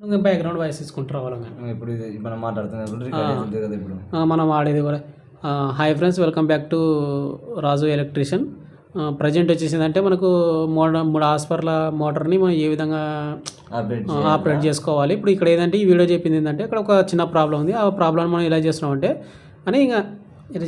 ఇంకా background voice తీసుకుంటూ రావాలి ఇప్పుడు మనం మాట్లాడుతున్నప్పుడు కదా ఇప్పుడు? మనం వాడేది కూడా. Hi friends welcome back to Raju electrician present వచ్చేసిందంటే మనకు మోడ మూడు హాస్పిటల్ మోటార్ని మనం ఏ విధంగా ఆపరేట్ చేసుకోవాలి. ఇప్పుడు ఇక్కడ ఏదంటే ఈ వీడియో చెప్పింది ఏంటంటే ఇక్కడ ఒక చిన్న ప్రాబ్లం ఉంది. ఆ ప్రాబ్లం మనం ఎలా చేస్తున్నామంటే అని ఇంకా ఇలా